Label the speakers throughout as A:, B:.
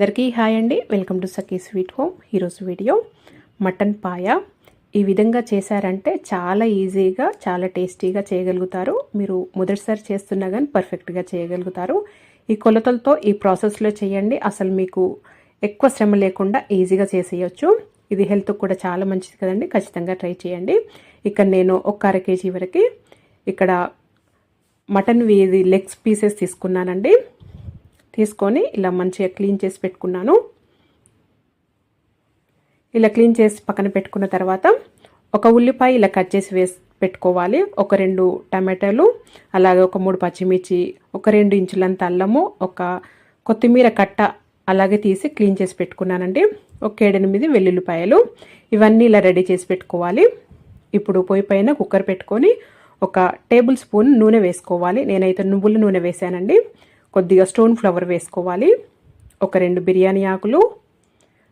A: అందరికీ హాయ్ అండి. Welcome to Sakhi sweet home. ఈరోజు వీడియో మటన్ పాయ. ఈ విధంగా చేశారంటే చాలా ఈజీగా చాలా టేస్టీగా చేయగలుగుతారు. మీరు మొదటిసారి చేస్తున్నా కానీ పర్ఫెక్ట్గా చేయగలుగుతారు. ఈ కొలతలతో ఈ ప్రాసెస్లో చేయండి. అసలు మీకు ఎక్కువ శ్రమ లేకుండా ఈజీగా చేసేయచ్చు. ఇది హెల్త్కి కూడా చాలా మంచిది కదండి. ఖచ్చితంగా ట్రై చేయండి. ఇక్కడ నేను ఒక అర కేజీ వరకు ఇక్కడ మటన్ ఇది లెగ్స్ పీసెస్ తీసుకున్నానండి. తీసుకొని ఇలా మంచిగా క్లీన్ చేసి పెట్టుకున్నాను. ఇలా క్లీన్ చేసి పక్కన పెట్టుకున్న తర్వాత ఒక ఉల్లిపాయ ఇలా కట్ చేసి వేసి పెట్టుకోవాలి. ఒక రెండు టమాటాలు అలాగే ఒక మూడు పచ్చిమిర్చి ఒక రెండు ఇంచులంత అల్లము ఒక కొత్తిమీర కట్ట అలాగే తీసి క్లీన్ చేసి పెట్టుకున్నానండి. ఒక ఏడెనిమిది వెల్లుల్లిపాయలు. ఇవన్నీ ఇలా రెడీ చేసి పెట్టుకోవాలి. ఇప్పుడు పొయ్యి పైన కుక్కర్ పెట్టుకొని ఒక టేబుల్ స్పూన్ నూనె వేసుకోవాలి. నేనైతే నువ్వుల నూనె వేసానండి కొద్దిగా స్టోన్ ఫ్లవర్ వేసుకోవాలి. ఒక రెండు బిర్యానీ ఆకులు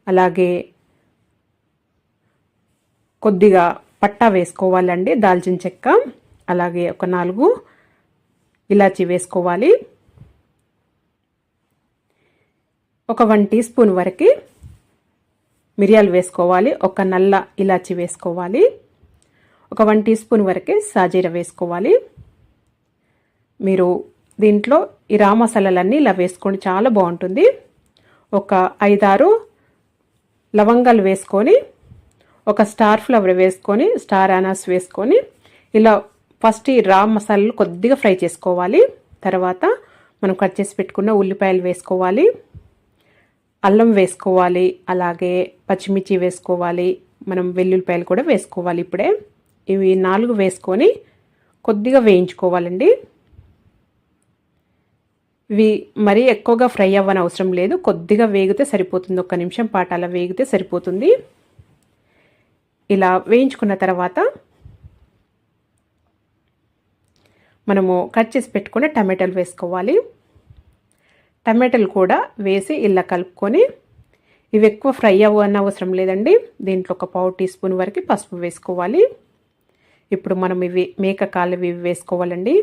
A: అలాగే కొద్దిగా పట్టా వేసుకోవాలండి దాల్చిన చెక్క అలాగే ఒక నాలుగు ఇలాచి వేసుకోవాలి. ఒక వన్ టీ స్పూన్ వరకు మిరియాలు వేసుకోవాలి ఒక నల్ల ఇలాచి వేసుకోవాలి. ఒక వన్ టీ స్పూన్ వరకు సాజీర వేసుకోవాలి. మీరు దీంట్లో ఈ రా మసాలాలన్నీ ఇలా వేసుకోండి. చాలా బాగుంటుంది. ఒక ఐదారు లవంగాలు వేసుకొని ఒక స్టార్ ఫ్లవర్ వేసుకొని స్టార్ అనాస్ వేసుకొని ఇలా ఫస్ట్ ఈ రా మసాలాలు కొద్దిగా ఫ్రై చేసుకోవాలి. తర్వాత మనం కట్ చేసి పెట్టుకున్న ఉల్లిపాయలు వేసుకోవాలి. అల్లం వేసుకోవాలి. అలాగే పచ్చిమిర్చి వేసుకోవాలి. మనం వెల్లుల్లిపాయలు కూడా వేసుకోవాలి ఇప్పుడే. ఇవి నాలుగు వేసుకొని కొద్దిగా వేయించుకోవాలండి. ఇవి మరీ ఎక్కువగా ఫ్రై అవ్వని అవసరం లేదు. కొద్దిగా వేగితే సరిపోతుంది. ఒక్క నిమిషం పాటు అలా వేగితే సరిపోతుంది. ఇలా వేయించుకున్న తర్వాత మనము కట్ చేసి పెట్టుకుని టమాటాలు వేసుకోవాలి. టమాటాలు కూడా వేసి ఇలా కలుపుకొని ఇవి ఎక్కువ ఫ్రై అవ్వని అవసరం లేదండి. దీంట్లో ఒక పావు టీ స్పూన్ వరకు పసుపు వేసుకోవాలి. ఇప్పుడు మనం ఇవి మేక కాళ్ళు ఇవి వేసుకోవాలండి.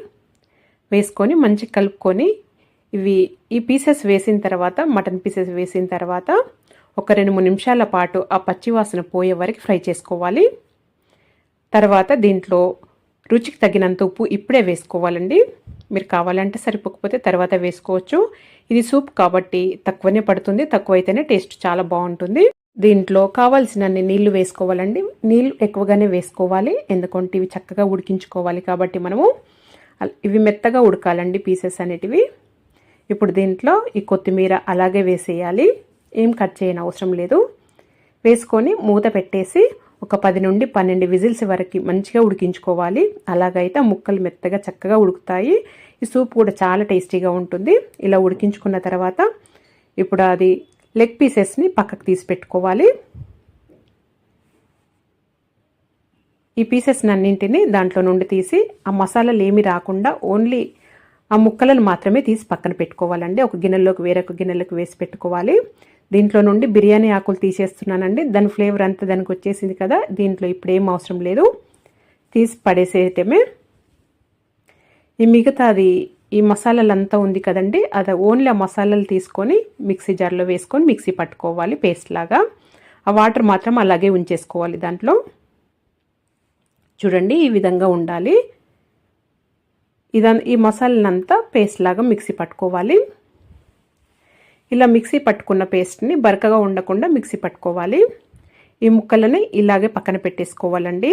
A: వేసుకొని మంచిగా కలుపుకొని ఇవి ఈ పీసెస్ వేసిన తర్వాత మటన్ పీసెస్ వేసిన తర్వాత ఒక రెండు మూడు నిమిషాల పాటు ఆ పచ్చివాసన పోయే వరకు ఫ్రై చేసుకోవాలి. తర్వాత దీంట్లో రుచికి తగినంత ఉప్పు ఇప్పుడే వేసుకోవాలండి. మీరు కావాలంటే సరిపోకపోతే తర్వాత వేసుకోవచ్చు. ఇది సూప్ కాబట్టి తక్కువనే పడుతుంది తక్కువైతేనే టేస్ట్ చాలా బాగుంటుంది. దీంట్లో కావాల్సినన్ని నీళ్ళు వేసుకోవాలండి. నీళ్ళు ఎక్కువగానే వేసుకోవాలి ఎందుకంటే ఇవి చక్కగా ఉడికించుకోవాలి కాబట్టి మనము. ఇవి మెత్తగా ఉడకాలండి పీసెస్ అనేటివి. ఇప్పుడు దీంట్లో ఈ కొత్తిమీర అలాగే వేసేయాలి. ఏం కట్ చేయని అవసరం లేదు. వేసుకొని మూత పెట్టేసి ఒక పది నుండి పన్నెండు విజిల్స్ వరకు మంచిగా ఉడికించుకోవాలి. అలాగైతే ముక్కలు మెత్తగా చక్కగా ఉడుకుతాయి. ఈ సూప్ కూడా చాలా టేస్టీగా ఉంటుంది. ఇలా ఉడికించుకున్న తర్వాత ఇప్పుడు అది లెగ్ పీసెస్ని పక్కకు తీసి పెట్టుకోవాలి. ఈ పీసెస్ అన్నింటినీ దాంట్లో నుండి తీసి ఆ మసాలాలు ఏమి రాకుండా ఓన్లీ ఆ ముక్కలను మాత్రమే తీసి పక్కన పెట్టుకోవాలండి. ఒక గిన్నెలోకి వేరొక గిన్నెలోకి వేసి పెట్టుకోవాలి. దీంట్లో నుండి బిర్యానీ ఆకులు తీసేస్తున్నానండి. దాని ఫ్లేవర్ అంతా దానికి వచ్చేసింది కదా దీంట్లో ఇప్పుడు ఏం అవసరం లేదు. తీసి పడేసేయటమే. ఈ మిగతాది ఈ మసాలాలంతా ఉంది కదండి అది ఓన్లీ ఆ మసాలాలు తీసుకొని మిక్సీ జార్లో వేసుకొని మిక్సీ పట్టుకోవాలి పేస్ట్ లాగా. ఆ వాటర్ మాత్రం అలాగే ఉంచేసుకోవాలి దాంట్లో. చూడండి ఈ విధంగా ఉండాలి. ఇదం ఈ మసాలనంతా పేస్ట్ లాగా మిక్సీ పట్టుకోవాలి. ఇలా మిక్సీ పట్టుకున్న పేస్ట్ని బరకగా ఉండకుండా మిక్సీ పట్టుకోవాలి. ఈ ముక్కలని ఇలాగే పక్కన పెట్టేసుకోవాలండి.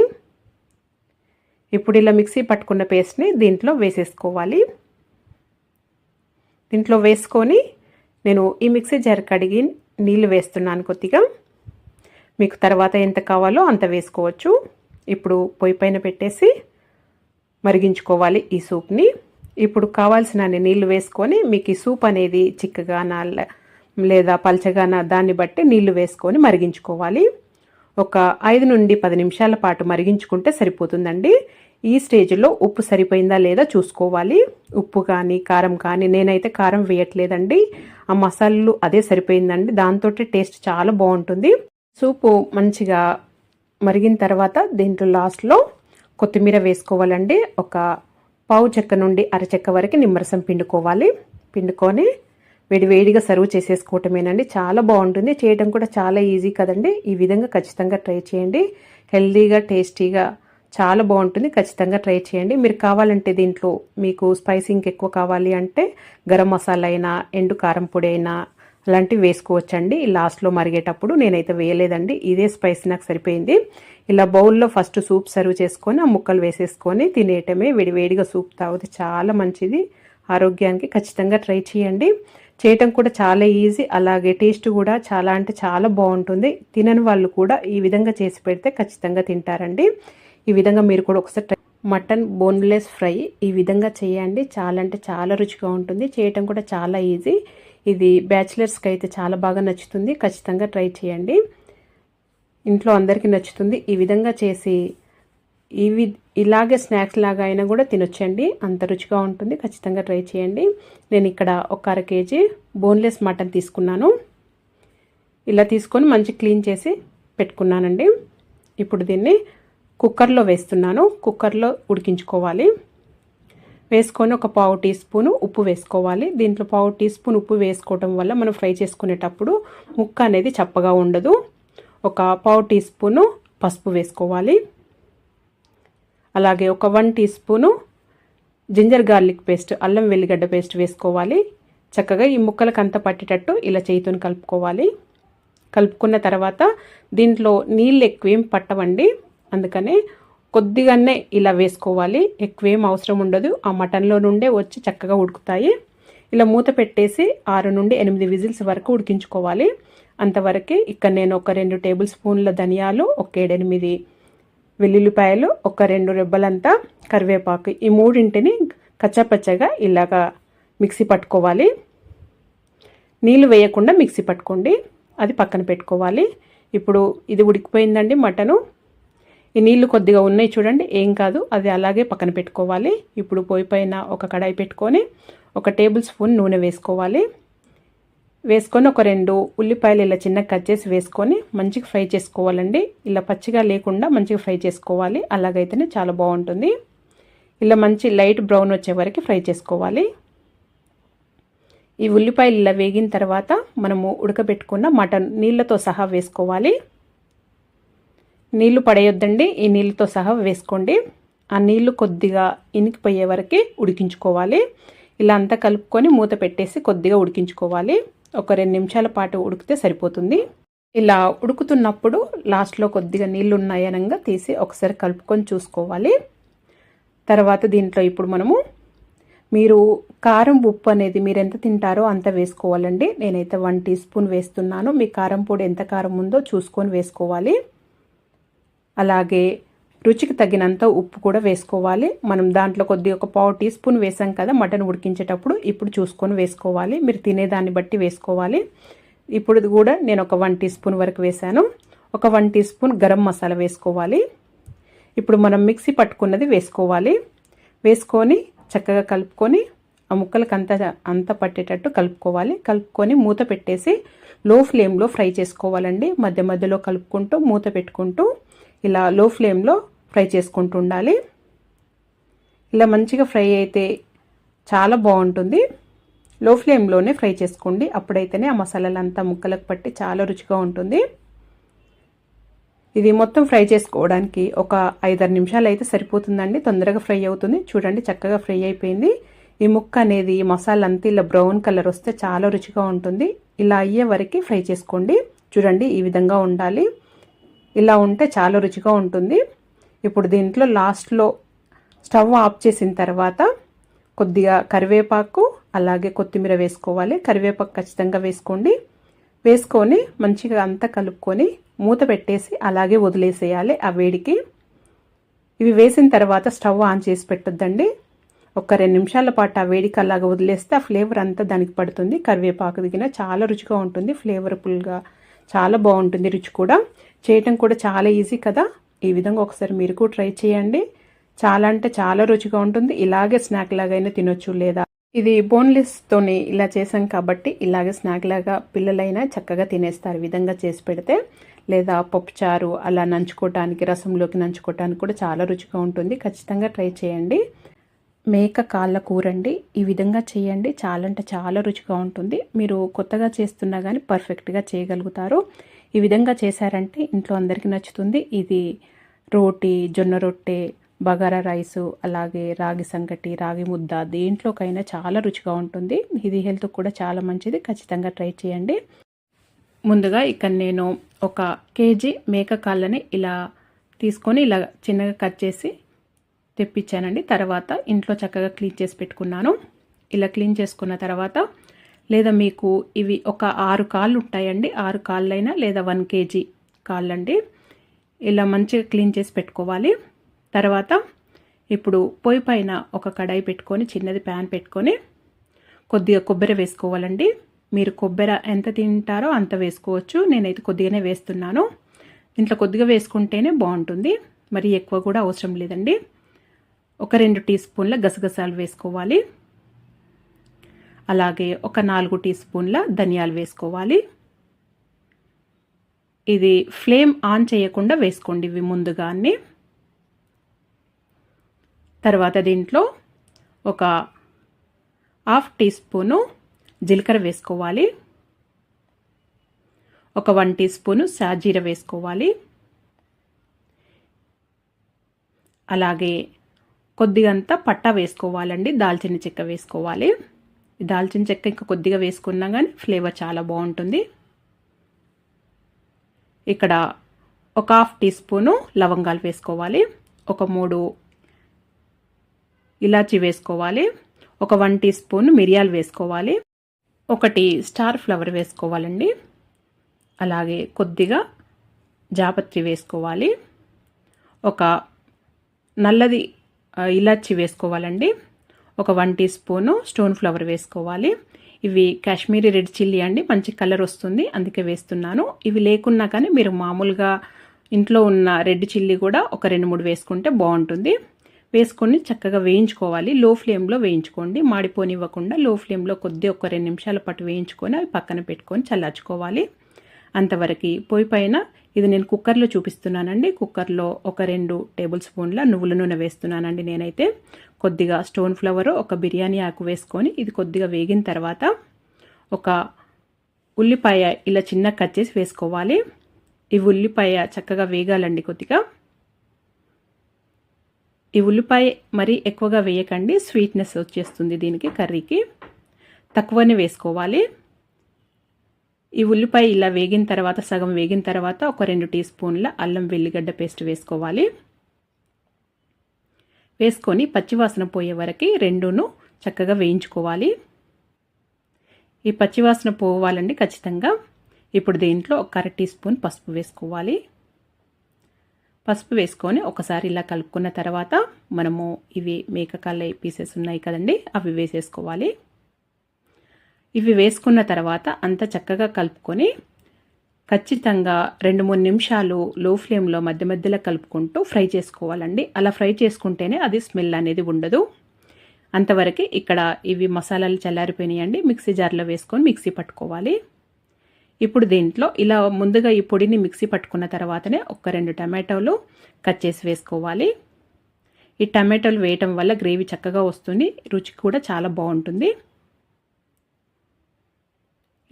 A: ఇప్పుడు ఇలా మిక్సీ పట్టుకున్న పేస్ట్ని దీంట్లో వేసేసుకోవాలి. దీంట్లో వేసుకొని నేను ఈ మిక్సీ జార్ కడిగి నీళ్ళు వేస్తున్నాను కొద్దిగా. మీకు తర్వాత ఎంత కావాలో అంత వేసుకోవచ్చు. ఇప్పుడు పొయ్యి పైన పెట్టేసి మరిగించుకోవాలి ఈ సూప్ని. ఇప్పుడు కావాల్సిన నీళ్ళు వేసుకొని మీకు ఈ సూప్ అనేది చిక్కగానా లేదా పల్చగానా దాన్ని బట్టి నీళ్ళు వేసుకొని మరిగించుకోవాలి. ఒక ఐదు నుండి పది నిమిషాల పాటు మరిగించుకుంటే సరిపోతుందండి. ఈ స్టేజ్లో ఉప్పు సరిపోయిందా లేదా చూసుకోవాలి. ఉప్పు కానీ కారం కానీ నేనైతే కారం వేయట్లేదండి. ఆ మసాలాలు అదే సరిపోయిందండి. దాంతో టేస్ట్ చాలా బాగుంటుంది. సూపు మంచిగా మరిగిన తర్వాత దీంట్లో లాస్ట్లో కొత్తిమీర వేసుకోవాలండి. ఒక పావు చెక్క నుండి అరచెక్క వరకు నిమ్మరసం పిండుకోవాలి. పిండుకొని వేడివేడిగా సర్వ్ చేసేసుకోవటమేనండి. చాలా బాగుంటుంది. చేయడం కూడా చాలా ఈజీ కదండి. ఈ విధంగా ఖచ్చితంగా ట్రై చేయండి. హెల్దీగా టేస్టీగా చాలా బాగుంటుంది. ఖచ్చితంగా ట్రై చేయండి. మీరు కావాలంటే దీంట్లో మీకు స్పైసింగ్ ఇంకెక్కువ కావాలి అంటే గరం మసాలా అయినా ఎండు కారం పొడి అయినా అలాంటివి వేసుకోవచ్చండి. లాస్ట్లో మరిగేటప్పుడు నేనైతే వేయలేదండి. ఇదే స్పైసీ నాకు సరిపోయింది. ఇలా బౌల్లో ఫస్ట్ సూప్ సర్వ్ చేసుకొని ఆ ముక్కలు వేసేసుకొని తినేయటమే వేడివేడిగా సూప్ తాగితే చాలా మంచిది. ఆరోగ్యానికి ఖచ్చితంగా ట్రై చేయండి. చేయటం కూడా చాలా ఈజీ అలాగే టేస్ట్ కూడా చాలా అంటే చాలా బాగుంటుంది. తినని వాళ్ళు కూడా ఈ విధంగా చేసి పెడితే ఖచ్చితంగా తింటారండి. ఈ విధంగా మీరు కూడా ఒకసారి మటన్ బోన్లెస్ ఫ్రై ఈ విధంగా చేయండి. చాలా అంటే చాలా రుచిగా ఉంటుంది. చేయటం కూడా చాలా ఈజీ. ఇది బ్యాచిలర్స్కి అయితే చాలా బాగా నచ్చుతుంది. ఖచ్చితంగా ట్రై చేయండి. ఇంట్లో అందరికీ నచ్చుతుంది. ఈ విధంగా చేసి ఇవి ఇలాగే స్నాక్స్ లాగా అయినా కూడా తినొచ్చండి. అంత రుచిగా ఉంటుంది. ఖచ్చితంగా ట్రై చేయండి. నేను ఇక్కడ ఒక అర కేజీ బోన్లెస్ మటన్ తీసుకున్నాను. ఇలా తీసుకొని మంచి క్లీన్ చేసి పెట్టుకున్నానండి. ఇప్పుడు దీన్ని కుక్కర్లో వేస్తున్నాను. కుక్కర్లో ఉడికించుకోవాలి. వేసుకొని ఒక పావు టీ స్పూన్ ఉప్పు వేసుకోవాలి. దీంట్లో పావు టీ స్పూన్ ఉప్పు వేసుకోవటం వల్ల మనం ఫ్రై చేసుకునేటప్పుడు ముక్క అనేది చప్పగా ఉండదు. ఒక పావు టీ స్పూను పసుపు వేసుకోవాలి. అలాగే ఒక one teaspoon ginger garlic paste అల్లం వెల్లిగడ్డ పేస్ట్ వేసుకోవాలి. చక్కగా ఈ ముక్కలకు అంత పట్టేటట్టు ఇలా చేయితో కలుపుకోవాలి. కలుపుకున్న తర్వాత దీంట్లో నీళ్ళు ఎక్కువేం పట్టవండి. అందుకనే కొద్దిగానే ఇలా వేసుకోవాలి. ఎక్కువేం అవసరం ఉండదు. ఆ మటన్లో నుండే వచ్చి చక్కగా ఉడుకుతాయి. ఇలా మూత పెట్టేసి ఆరు నుండి ఎనిమిది విజిల్స్ వరకు ఉడికించుకోవాలి. అంతవరకు ఇక్కడ నేను ఒక రెండు టేబుల్ స్పూన్ల ధనియాలు ఒక ఏడెనిమిది వెల్లుల్లిపాయలు ఒక రెండు రెబ్బలంతా కరివేపాకు. ఈ మూడింటిని కచ్చపచ్చగా ఇలాగా మిక్సీ పట్టుకోవాలి. నీళ్ళు వేయకుండా మిక్సీ పట్టుకోండి. అది పక్కన పెట్టుకోవాలి. ఇప్పుడు ఇది ఉడికిపోయిందండి మటను. ఈ నీళ్ళు కొద్దిగా ఉన్నాయి చూడండి ఏం కాదు అది అలాగే పక్కన పెట్టుకోవాలి. ఇప్పుడు పోయి పైన ఒక కడాయి పెట్టుకొని ఒక టేబుల్ స్పూన్ నూనె వేసుకోవాలి. వేసుకొని ఒక రెండు ఉల్లిపాయలు ఇలా చిన్నగా కట్ చేసి వేసుకొని మంచిగా ఫ్రై చేసుకోవాలండి. ఇలా పచ్చిగా లేకుండా మంచిగా ఫ్రై చేసుకోవాలి. అలాగైతేనే చాలా బాగుంటుంది. ఇలా మంచి లైట్ బ్రౌన్ వచ్చే వరకు ఫ్రై చేసుకోవాలి. ఈ ఉల్లిపాయలు ఇలా వేగిన తర్వాత మనము ఉడకబెట్టుకున్న మటన్ నీళ్ళతో సహా వేసుకోవాలి. నీళ్ళు పడేయొద్దండి. ఈ నీళ్ళతో సహా వేసుకోండి. ఆ నీళ్ళు కొద్దిగా ఇనికిపోయే వరకు ఉడికించుకోవాలి. ఇలా అంతా కలుపుకొని మూత పెట్టేసి కొద్దిగా ఉడికించుకోవాలి. ఒక రెండు నిమిషాల పాటు ఉడికితే సరిపోతుంది. ఇలా ఉడుకుతున్నప్పుడు లాస్ట్లో కొద్దిగా నీళ్ళు ఉన్నాయనంగా తీసి ఒకసారి కలుపుకొని చూసుకోవాలి. తర్వాత దీంట్లో ఇప్పుడు మనము మీరు కారం ఉప్పు అనేది మీరు ఎంత తింటారో అంత వేసుకోవాలండి. నేనైతే వన్ టీ స్పూన్ వేస్తున్నాను. మీ కారం పొడి ఎంత కారం ఉందో చూసుకొని వేసుకోవాలి. అలాగే రుచికి తగినంత ఉప్పు కూడా వేసుకోవాలి. మనం దాంట్లో కొద్దిగా ఒక పావు టీ స్పూన్ వేసాం కదా మటన్ ఉడికించేటప్పుడు ఇప్పుడు చూసుకొని వేసుకోవాలి. మీరు తినేదాన్ని బట్టి వేసుకోవాలి. ఇప్పుడు కూడా నేను ఒక వన్ టీ స్పూన్ వరకు వేసాను. ఒక one teaspoon garam masala వేసుకోవాలి. ఇప్పుడు మనం మిక్సీ పట్టుకున్నది వేసుకోవాలి. వేసుకొని చక్కగా కలుపుకొని ఆ ముక్కలకు అంత అంత పట్టేటట్టు కలుపుకోవాలి. కలుపుకొని మూత పెట్టేసి లో ఫ్లేమ్లో ఫ్రై చేసుకోవాలండి. మధ్య మధ్యలో కలుపుకుంటూ మూత పెట్టుకుంటూ ఇలా లో ఫ్లేమ్లో ఫ్రై చేసుకుంటూ ఉండాలి. ఇలా మంచిగా ఫ్రై అయితే చాలా బాగుంటుంది. లో ఫ్లేమ్లోనే ఫ్రై చేసుకోండి. అప్పుడైతేనే ఆ మసాలాలంతా ముక్కలకు పట్టి చాలా రుచిగా ఉంటుంది. ఇది మొత్తం ఫ్రై చేసుకోవడానికి ఒక ఐదారు నిమిషాలు అయితే సరిపోతుందండి. తొందరగా ఫ్రై అవుతుంది. చూడండి చక్కగా ఫ్రై అయిపోయింది. ఈ ముక్క అనేది మసాలా అంతా ఇలా బ్రౌన్ కలర్ వస్తే చాలా రుచిగా ఉంటుంది. ఇలా అయ్యే వరకు ఫ్రై చేసుకోండి. చూడండి ఈ విధంగా ఉండాలి. ఇలా ఉంటే చాలా రుచిగా ఉంటుంది. ఇప్పుడు దీంట్లో లాస్ట్లో స్టవ్ ఆఫ్ చేసిన తర్వాత కొద్దిగా కరివేపాకు అలాగే కొత్తిమీర వేసుకోవాలి. కరివేపాకు ఖచ్చితంగా వేసుకోండి. వేసుకొని మంచిగా అంతా కలుపుకొని మూత పెట్టేసి అలాగే వదిలేసేయాలి ఆ వేడికి. ఇవి వేసిన తర్వాత స్టవ్ ఆన్ చేసి పెట్టొద్దండి. ఒక రెండు నిమిషాల పాటు ఆ వేడికి అలాగ వదిలేస్తే ఆ ఫ్లేవర్ అంతా దానికి పడుతుంది. కరివేపాకు దిగిన చాలా రుచిగా ఉంటుంది. ఫ్లేవర్ఫుల్గా చాలా బాగుంటుంది రుచి కూడా. చేయటం కూడా చాలా ఈజీ కదా. ఈ విధంగా ఒకసారి మీరు కూడా ట్రై చేయండి. చాలా అంటే చాలా రుచిగా ఉంటుంది. ఇలాగే స్నాక్ లాగైనా తినొచ్చు లేదా? ఇది బోన్లెస్తోని ఇలా చేసాం కాబట్టి ఇలాగే స్నాక్ లాగా పిల్లలైనా చక్కగా తినేస్తారు. విధంగా చేసి పెడితే లేదా పప్పుచారు అలా నంచుకోవటానికి రసంలోకి నంచుకోవటానికి కూడా చాలా రుచిగా ఉంటుంది. ఖచ్చితంగా ట్రై చేయండి. మేక కాళ్ళ కూర అండి ఈ విధంగా చేయండి. చాలా అంటే చాలా రుచిగా ఉంటుంది. మీరు కొత్తగా చేస్తున్నా కానీ పర్ఫెక్ట్గా చేయగలుగుతారు. ఈ విధంగా చేశారంటే ఇంట్లో అందరికీ నచ్చుతుంది. ఇది రోటీ జొన్న రొట్టె బగారా రైసు అలాగే రాగి సంగటి రాగి ముద్ద దేంట్లోకైనా చాలా రుచిగా ఉంటుంది. ఇది హెల్త్ కూడా చాలా మంచిది. ఖచ్చితంగా ట్రై చేయండి. ముందుగా ఇక్కడ నేను ఒక కేజీ మేక కాళ్ళని ఇలా తీసుకొని ఇలా చిన్నగా కట్ చేసి తెప్పించానండి. తర్వాత ఇంట్లో చక్కగా క్లీన్ చేసి పెట్టుకున్నాను. ఇలా క్లీన్ చేసుకున్న తర్వాత లేదా మీకు ఇవి ఒక ఆరు కాళ్ళు ఉంటాయండి. ఆరు కాళ్ళైనా లేదా వన్ కేజీ కాళ్ళండి. ఇలా మంచిగా క్లీన్ చేసి పెట్టుకోవాలి. తర్వాత ఇప్పుడు పొయ్యి పైన ఒక కడాయి పెట్టుకొని చిన్నది ప్యాన్ పెట్టుకొని కొద్దిగా కొబ్బరి వేసుకోవాలండి. మీరు కొబ్బరి ఎంత తింటారో అంత వేసుకోవచ్చు. నేనైతే కొద్దిగానే వేస్తున్నాను. ఇంట్లో కొద్దిగా వేసుకుంటేనే బాగుంటుంది. మరి ఎక్కువ కూడా అవసరం లేదండి. ఒక రెండు టీ స్పూన్ల గసగసాలు వేసుకోవాలి. అలాగే ఒక నాలుగు టీ స్పూన్ల ధనియాలు వేసుకోవాలి. ఇది ఫ్లేమ్ ఆన్ చేయకుండా వేసుకోండి ఇవి ముందుగానే. తర్వాత దీంట్లో ఒక హాఫ్ టీ స్పూను జీలకర్ర వేసుకోవాలి. ఒక వన్ టీ స్పూను సాజీర వేసుకోవాలి. అలాగే కొద్దిగంత పట్టా వేసుకోవాలండి దాల్చిన చెక్క వేసుకోవాలి. దాల్చిన చెక్క ఇంకా కొద్దిగా వేసుకున్నా కానీ ఫ్లేవర్ చాలా బాగుంటుంది. ఇక్కడ ఒక హాఫ్ టీ స్పూను లవంగాలు వేసుకోవాలి. ఒక మూడు ఇలాచి వేసుకోవాలి. ఒక వన్ టీ స్పూన్ మిరియాలు వేసుకోవాలి. ఒకటి స్టార్ ఫ్లవర్ వేసుకోవాలండి. అలాగే కొద్దిగా జాపత్రి వేసుకోవాలి. ఒక నల్లది ఇలాచి వేసుకోవాలండి. ఒక one teaspoon stone flower వేసుకోవాలి. ఇవి కాశ్మీరీ రెడ్ చిల్లీ అండి మంచి కలర్ వస్తుంది అందుకే వేస్తున్నాను. ఇవి లేకున్నా కానీ మీరు మామూలుగా ఇంట్లో ఉన్న రెడ్ చిల్లీ కూడా ఒక రెండు మూడు వేసుకుంటే బాగుంటుంది. వేసుకొని చక్కగా వేయించుకోవాలి. లో ఫ్లేమ్లో వేయించుకోండి. మాడిపోనివ్వకుండా లో ఫ్లేమ్లో కొద్ది ఒక రెండు నిమిషాల పాటు వేయించుకొని అవి పక్కన పెట్టుకొని చల్లార్చుకోవాలి. అంతవరకు పొయ్యి పైన ఇది నేను కుక్కర్లో చూపిస్తున్నానండి. కుక్కర్లో ఒక రెండు టేబుల్ స్పూన్ల నువ్వుల నూనె వేస్తున్నానండి నేనైతే. కొద్దిగా స్టోన్ ఫ్లవర్ ఒక బిర్యానీ ఆకు వేసుకొని ఇది కొద్దిగా వేగిన తర్వాత ఒక ఉల్లిపాయ ఇలా చిన్న కట్ చేసి వేసుకోవాలి. ఈ ఉల్లిపాయ చక్కగా వేగాలండి కొద్దిగా. ఈ ఉల్లిపాయ మరీ ఎక్కువగా వేయకండి. స్వీట్నెస్ వచ్చేస్తుంది దీనికి కర్రీకి. తక్కువనే వేసుకోవాలి. ఈ ఉల్లిపాయ ఇలా వేగిన తర్వాత సగం వేగిన తర్వాత ఒక రెండు టీ స్పూన్ల అల్లం వెల్లిగడ్డ పేస్ట్ వేసుకోవాలి. వేసుకొని పచ్చివాసన పోయే వరకు రెండును చక్కగా వేయించుకోవాలి. ఈ పచ్చివాసన పోవాలండి ఖచ్చితంగా. ఇప్పుడు దీంట్లో ఒక అర టీ స్పూన్ పసుపు వేసుకోవాలి. పసుపు వేసుకొని ఒకసారి ఇలా కలుపుకున్న తర్వాత మనము ఇవి మేకకాళ్ళ పీసెస్ ఉన్నాయి కదండి అవి వేసేసుకోవాలి. ఇవి వేసుకున్న తర్వాత అంత చక్కగా కలుపుకొని ఖచ్చితంగా రెండు మూడు నిమిషాలు లో ఫ్లేమ్లో మధ్య మధ్యలో కలుపుకుంటూ ఫ్రై చేసుకోవాలండి. అలా ఫ్రై చేసుకుంటేనే అది స్మెల్ అనేది ఉండదు. అంతవరకు ఇక్కడ ఇవి మసాలాలు చల్లారిపోయినాయండి. మిక్సీ జార్లో వేసుకొని మిక్సీ పట్టుకోవాలి. ఇప్పుడు దీంట్లో ఇలా ముందుగా ఈ పొడిని మిక్సీ పట్టుకున్న తర్వాతనే ఒక రెండు టమాటోలు కట్ చేసి వేసుకోవాలి. ఈ టమాటోలు వేయటం వల్ల గ్రేవీ చక్కగా వస్తుంది. రుచి కూడా చాలా బాగుంటుంది.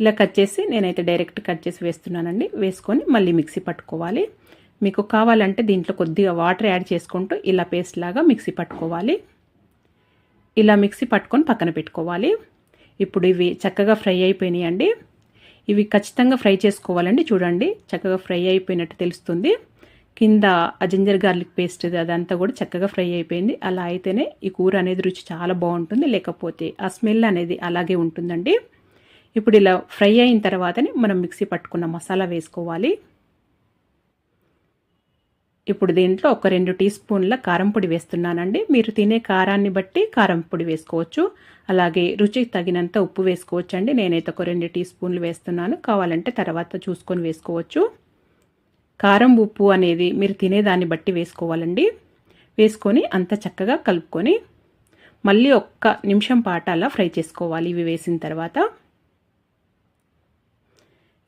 A: ఇలా కట్ చేసి నేనైతే డైరెక్ట్ కట్ చేసి వేస్తున్నానండి. వేసుకొని మళ్ళీ మిక్సీ పట్టుకోవాలి. మీకు కావాలంటే దీంట్లో కొద్దిగా వాటర్ యాడ్ చేసుకుంటూ ఇలా పేస్ట్ లాగా మిక్సీ పట్టుకోవాలి. ఇలా మిక్సీ పట్టుకొని పక్కన పెట్టుకోవాలి. ఇప్పుడు ఇవి చక్కగా ఫ్రై అయిపోయినాయండి. ఇవి ఖచ్చితంగా ఫ్రై చేసుకోవాలండి. చూడండి చక్కగా ఫ్రై అయిపోయినట్టు తెలుస్తుంది. కింద ఆ జింజర్ గార్లిక్ పేస్ట్ అదంతా కూడా చక్కగా ఫ్రై అయిపోయింది. అలా అయితేనే ఈ కూర అనేది రుచి చాలా బాగుంటుంది. లేకపోతే ఆ స్మెల్ అనేది అలాగే ఉంటుందండి. ఇప్పుడు ఇలా ఫ్రై అయిన తర్వాతనే మనం మిక్సీ పట్టుకున్న మసాలా వేసుకోవాలి. ఇప్పుడు దీంట్లో ఒక రెండు టీ స్పూన్ల కారం పొడి వేస్తున్నానండి. మీరు తినే కారాన్ని బట్టి కారం పొడి వేసుకోవచ్చు. అలాగే రుచికి తగినంత ఉప్పు వేసుకోవచ్చు అండి నేనైతే ఒక రెండు టీ స్పూన్లు వేస్తున్నాను. కావాలంటే తర్వాత చూసుకొని వేసుకోవచ్చు. కారం ఉప్పు అనేది మీరు తినేదాన్ని బట్టి వేసుకోవాలండి. వేసుకొని అంత చక్కగా కలుపుకొని మళ్ళీ ఒక్క నిమిషం పాట అలా ఫ్రై చేసుకోవాలి. ఇవి వేసిన తర్వాత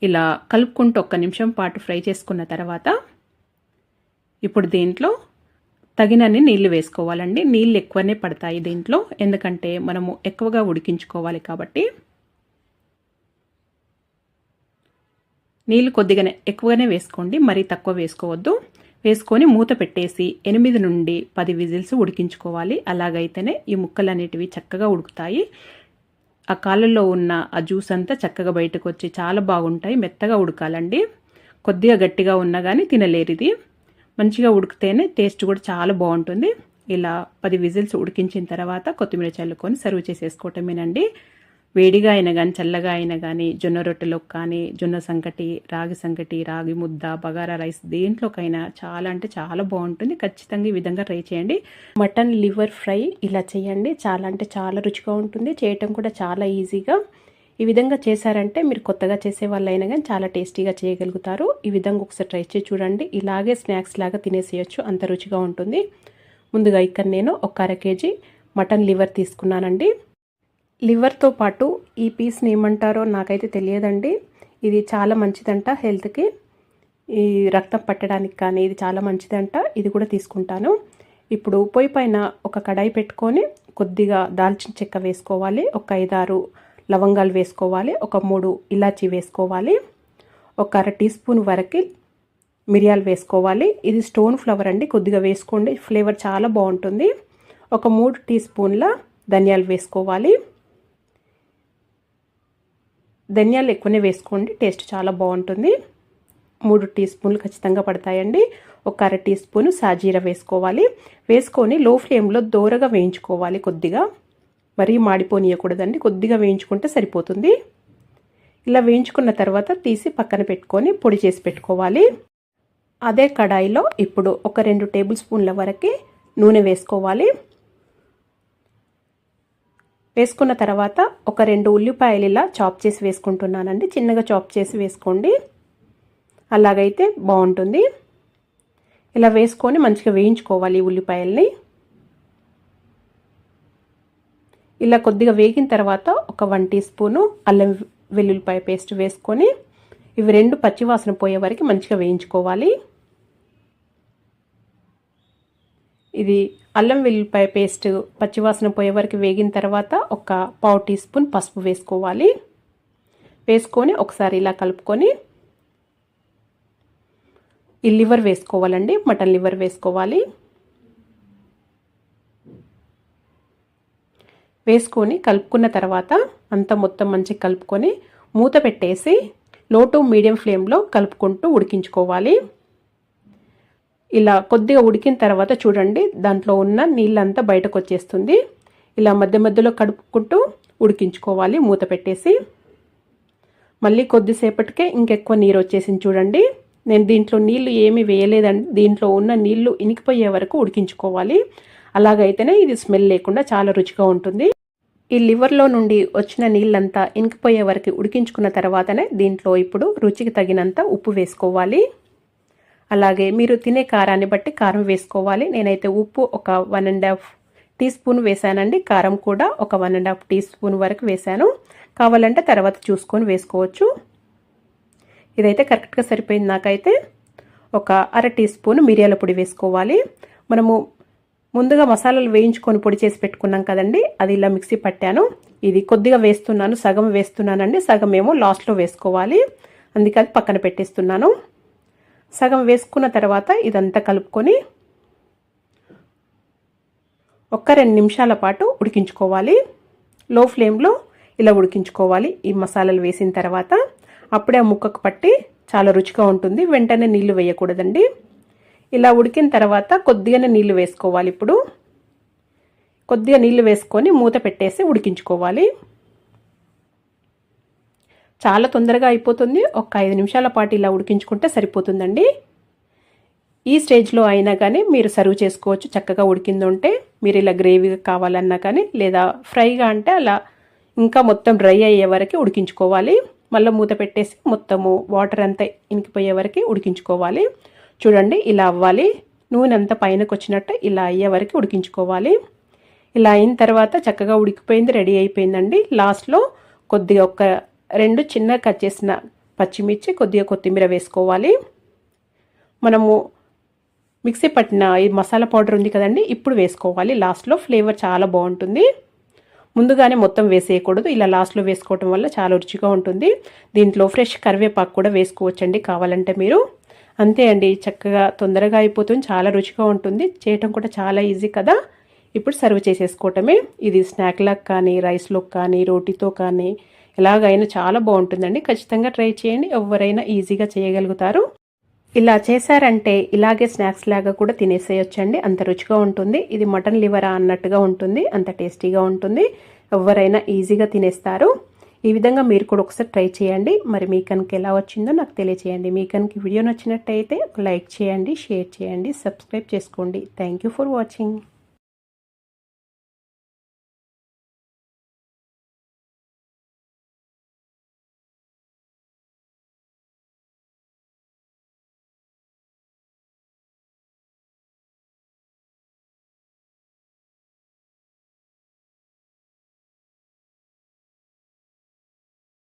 A: ఇలా కలుపుకుంటూ ఒక్క నిమిషం పాటు ఫ్రై చేసుకున్న తర్వాత ఇప్పుడు దీంట్లో తగినన్ని నీళ్ళు వేసుకోవాలండి. నీళ్ళు ఎక్కువనే పడతాయి దీంట్లో ఎందుకంటే మనము ఎక్కువగా ఉడికించుకోవాలి కాబట్టి. నీళ్ళు కొద్దిగానే ఎక్కువగానే వేసుకోండి మరీ తక్కువ వేసుకోవద్దు. వేసుకొని మూత పెట్టేసి ఎనిమిది నుండి పది విజిల్స్ ఉడికించుకోవాలి. అలాగైతేనే ఈ ముక్కలు అనేటివి చక్కగా ఉడుకుతాయి. ఆ కాళ్ళల్లో ఉన్న ఆ జ్యూస్ అంతా చక్కగా బయటకు వచ్చి చాలా బాగుంటాయి. మెత్తగా ఉడకాలండి. కొద్దిగా గట్టిగా ఉన్నా కానీ తినలేరు ఇది మంచిగా ఉడికితేనే టేస్ట్ కూడా చాలా బాగుంటుంది. ఇలా పది విజిల్స్ ఉడికించిన తర్వాత కొత్తిమీర చల్లుకొని సర్వ్ చేసేసుకోవటమేనండి. వేడిగా అయినా కానీ చల్లగా అయినా కానీ జొన్న రొట్టెలో కానీ జొన్న సంకటి రాగి సంకటి రాగి ముద్ద బగారా రైస్ దేంట్లోకైనా చాలా అంటే చాలా బాగుంటుంది. ఖచ్చితంగా ఈ విధంగా ట్రై చేయండి. మటన్ లివర్ ఫ్రై ఇలా చేయండి. చాలా అంటే చాలా రుచిగా ఉంటుంది. చేయటం కూడా చాలా ఈజీగా. ఈ విధంగా చేశారంటే మీరు కొత్తగా చేసే వాళ్ళైనా కానీ చాలా టేస్టీగా చేయగలుగుతారు. ఈ విధంగా ఒకసారి ట్రై చేసి చూడండి. ఇలాగే స్నాక్స్ లాగా తినేసేయచ్చు. అంత రుచిగా ఉంటుంది. ముందుగా ఇక్కడ నేను ఒక అర కేజీ మటన్ లివర్ తీసుకున్నానండి. లివర్తో పాటు ఈ పీస్ని ఏమంటారో నాకైతే తెలియదండి. ఇది చాలా మంచిదంట హెల్త్కి. ఈ రక్తం పట్టడానికి కానీ ఇది చాలా మంచిదంట. ఇది కూడా తీసుకుంటాను. ఇప్పుడు పొయ్యి పైన ఒక కడాయి పెట్టుకొని కొద్దిగా దాల్చిన చెక్క వేసుకోవాలి. ఒక ఐదారు లవంగాలు వేసుకోవాలి. ఒక మూడు ఇలాచీ వేసుకోవాలి. ఒక అర టీ స్పూన్ వరకు మిరియాలు వేసుకోవాలి. ఇది స్టోన్ ఫ్లవర్ అండి. కొద్దిగా వేసుకోండి. ఫ్లేవర్ చాలా బాగుంటుంది. ఒక మూడు టీ స్పూన్ల ధనియాలు వేసుకోవాలి. ధనియాలు ఎక్కువనే వేసుకోండి టేస్ట్ చాలా బాగుంటుంది. మూడు టీ స్పూన్లు ఖచ్చితంగా పడతాయండి. ఒక అర టీ స్పూన్ సాజీర వేసుకోవాలి. వేసుకొని లో ఫ్లేమ్లో దోరగా వేయించుకోవాలి కొద్దిగా. మరీ మాడిపోనియకూడదండి కొద్దిగా వేయించుకుంటే సరిపోతుంది. ఇలా వేయించుకున్న తర్వాత తీసి పక్కన పెట్టుకొని పొడి చేసి పెట్టుకోవాలి. అదే కడాయిలో ఇప్పుడు ఒక రెండు టేబుల్ స్పూన్ల వరకు నూనె వేసుకోవాలి. వేసుకున్న తర్వాత ఒక రెండు ఉల్లిపాయలు ఇలా చాప్ చేసి వేసుకుంటున్నానండి. చిన్నగా చాప్ చేసి వేసుకోండి. అలాగైతే బాగుంటుంది. ఇలా వేసుకొని మంచిగా వేయించుకోవాలి ఉల్లిపాయల్ని. ఇలా కొద్దిగా వేగిన తర్వాత ఒక వన్ టీ స్పూను అల్లం వెల్లుల్లిపాయ పేస్ట్ వేసుకొని ఇవి రెండు పచ్చివాసన పోయే వరకు మంచిగా వేయించుకోవాలి. ఇది అల్లం వెల్లుల్లిపాయ పేస్ట్ పచ్చివాసన పోయే వరకు వేగిన తర్వాత ఒక పావు టీ స్పూన్ పసుపు వేసుకోవాలి. వేసుకొని ఒకసారి ఇలా కలుపుకొని ఈ లివర్ వేసుకోవాలండి మటన్ లివర్ వేసుకోవాలి. వేసుకొని కలుపుకున్న తర్వాత అంతా మొత్తం మంచిగా కలుపుకొని మూత పెట్టేసి లో టు మీడియం ఫ్లేమ్లో కలుపుకుంటూ ఉడికించుకోవాలి. ఇలా కొద్దిగా ఉడికిన తర్వాత చూడండి దాంట్లో ఉన్న నీళ్ళంతా బయటకు వచ్చేస్తుంది. ఇలా మధ్య మధ్యలో కడుపుకుంటూ ఉడికించుకోవాలి మూత పెట్టేసి. మళ్ళీ కొద్దిసేపటికే ఇంకెక్కువ నీరు వచ్చేసింది చూడండి. నేను దీంట్లో నీళ్ళు ఏమీ వేయలేదండి. దీంట్లో ఉన్న నీళ్ళు ఇనికిపోయే వరకు ఉడికించుకోవాలి. అలాగైతేనే ఇది స్మెల్ లేకుండా చాలా రుచిగా ఉంటుంది. ఈ లివర్లో నుండి వచ్చిన నీళ్ళంతా ఇనికిపోయే వరకు ఉడికించుకున్న తర్వాతనే దీంట్లో ఇప్పుడు రుచికి తగినంత ఉప్పు వేసుకోవాలి. అలాగే మీరు తినే కారాన్ని బట్టి కారం వేసుకోవాలి. నేనైతే ఉప్పు ఒక one and half teaspoon వేసానండి. కారం కూడా ఒక one and half teaspoon వరకు వేసాను. కావాలంటే తర్వాత చూసుకొని వేసుకోవచ్చు. ఇదైతే కరెక్ట్గా సరిపోయింది నాకైతే. ఒక అర టీ స్పూన్ మిరియాల పొడి వేసుకోవాలి. మనము ముందుగా మసాలాలు వేయించుకొని పొడి చేసి పెట్టుకున్నాం కదండి అది ఇలా మిక్సీ పట్టాను. ఇది కొద్దిగా వేస్తున్నాను సగం వేస్తున్నానండి సగం ఏమో లాస్ట్లో వేసుకోవాలి. అందుకని పక్కన పెట్టేస్తున్నాను. సగం వేసుకున్న తర్వాత ఇదంతా కలుపుకొని ఒక్క రెండు నిమిషాల పాటు ఉడికించుకోవాలి. లో ఫ్లేమ్లో ఇలా ఉడికించుకోవాలి. ఈ మసాలాలు వేసిన తర్వాత అప్పుడే ఆ ముక్కకు పట్టి చాలా రుచిగా ఉంటుంది. వెంటనే నీళ్ళు వేయకూడదండి. ఇలా ఉడికిన తర్వాత కొద్దిగానే నీళ్ళు వేసుకోవాలి ఇప్పుడు. కొద్దిగా నీళ్ళు వేసుకొని మూత పెట్టేసి ఉడికించుకోవాలి. చాలా తొందరగా అయిపోతుంది. ఒక ఐదు నిమిషాల పాటు ఇలా ఉడికించుకుంటే సరిపోతుందండి. ఈ స్టేజ్లో అయినా కానీ మీరు సర్వ్ చేసుకోవచ్చు. చక్కగా ఉడికిందంటే మీరు ఇలా గ్రేవీగా కావాలన్నా కానీ లేదా ఫ్రైగా అంటే అలా ఇంకా మొత్తం డ్రై అయ్యే వరకు ఉడికించుకోవాలి. మళ్ళీ మూత పెట్టేసి మొత్తము వాటర్ అంతా ఇనికిపోయే వరకు ఉడికించుకోవాలి. చూడండి ఇలా అవ్వాలి. నూనె అంతా పైనకు వచ్చినట్టు ఇలా అయ్యే వరకు ఉడికించుకోవాలి. ఇలా అయిన తర్వాత చక్కగా ఉడికిపోయింది రెడీ అయిపోయిందండి. లాస్ట్లో కొద్దిగా ఒక రెండు చిన్న కట్ చేసిన పచ్చిమిర్చి కొద్దిగా కొత్తిమీర వేసుకోవాలి. మనము మిక్సీ పట్టిన ఈ మసాలా పౌడర్ ఉంది కదండి ఇప్పుడు వేసుకోవాలి. లాస్ట్లో ఫ్లేవర్ చాలా బాగుంటుంది. ముందుగానే మొత్తం వేసేయకూడదు. ఇలా లాస్ట్లో వేసుకోవటం వల్ల చాలా రుచిగా ఉంటుంది. దీంట్లో ఫ్రెష్ కరివేపాకు కూడా వేసుకోవచ్చండి కావాలంటే మీరు. అంతే అండి చక్కగా తొందరగా అయిపోతుంది. చాలా రుచిగా ఉంటుంది. చేయటం కూడా చాలా ఈజీ కదా. ఇప్పుడు సర్వ్ చేసేసుకోవటమే. ఇది స్నాక్లకు కానీ రైస్లోకి కానీ రోటీతో కానీ ఎలాగైనా చాలా బాగుంటుందండి. ఖచ్చితంగా ట్రై చేయండి. ఎవరైనా ఈజీగా చేయగలుగుతారు. ఇలా చేశారంటే ఇలాగే స్నాక్స్ లాగా కూడా తినేసేయొచ్చండి. అంత రుచిగా ఉంటుంది. ఇది మటన్ లివరా అన్నట్టుగా ఉంటుంది. అంత టేస్టీగా ఉంటుంది. ఎవరైనా ఈజీగా తినేస్తారు. ఈ విధంగా మీరు కూడా ఒకసారి ట్రై చేయండి. మరి మీ కనుక ఎలా వచ్చిందో నాకు తెలియచేయండి. మీ కనుక వీడియో నచ్చినట్టయితే లైక్ చేయండి షేర్ చేయండి సబ్స్క్రైబ్ చేసుకోండి. Thank for watching.